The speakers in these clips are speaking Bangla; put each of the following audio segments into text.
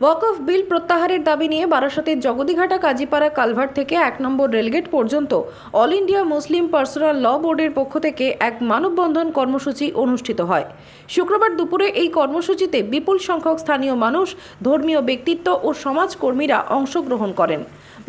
ওয়াকফ বিল প্রত্যাহারের দাবি নিয়ে বারাসাতের জগদীঘাটা কাজীপাড়া কালভার্ট থেকে এক নম্বর রেলগেট পর্যন্ত All India Muslim Personal Law বোর্ডের পক্ষ থেকে এক মানববন্ধন কর্মসূচি অনুষ্ঠিত হয়। শুক্রবার দুপুরে এই কর্মসূচিতে বিপুল সংখ্যক স্থানীয় মানুষ, ধর্মীয় ব্যক্তিত্ব ও সমাজকর্মীরা অংশগ্রহণ করেন।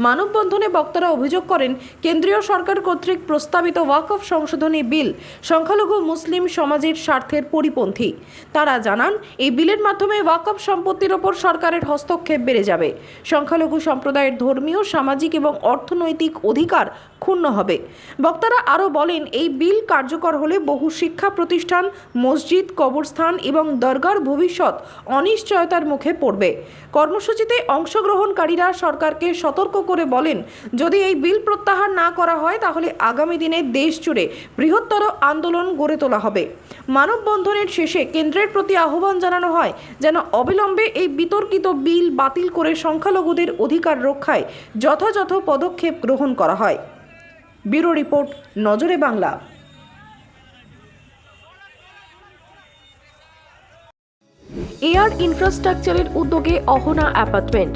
মানববন্ধনে বক্তারা অভিযোগ করেন, কেন্দ্রীয় সরকার কর্তৃক প্রস্তাবিত ওয়াকফ সংশোধনী বিল সংখ্যালঘু মুসলিম সমাজের স্বার্থের পরিপন্থী। তারা জানান, এই বিলের মাধ্যমে ওয়াকফ সম্পত্তির ওপর সরকারের হস্তক্ষেপ বেড়ে যাবে। সংখ্যালঘু সম্প্রদায়ের ধর্মীয়, সামাজিক এবং অর্থনৈতিক অধিকার ক্ষুণ্ণ হবে। বক্তারা আরও বলেন, এই বিল কার্যকর হলে বহু শিক্ষা প্রতিষ্ঠান, মসজিদ, কবরস্থান এবং দরগার ভবিষ্যৎ অনিশ্চয়তার মুখে পড়বে। কর্মসূচিতে অংশগ্রহণকারীরা সরকারকে সতর্ক করে বলেন, যদি এই বিল প্রত্যাহার না করা হয়, তাহলে আগামী দিনে দেশ জুড়ে বৃহত্তর আন্দোলন গড়ে তোলা হবে। মানববন্ধনের শেষে কেন্দ্রের প্রতি আহ্বান জানানো হয় যেন অবিলম্বে এই বিতর্কিত বিল বাতিল করে সংখ্যালঘুদের অধিকার রক্ষায় যথাযথ পদক্ষেপ গ্রহণ করা হয়। ব্যুরো রিপোর্ট, নজরে বাংলা। এয়ার ইনফ্রাস্ট্রাকচারের উদ্যোগে অহনা অ্যাপার্টমেন্ট।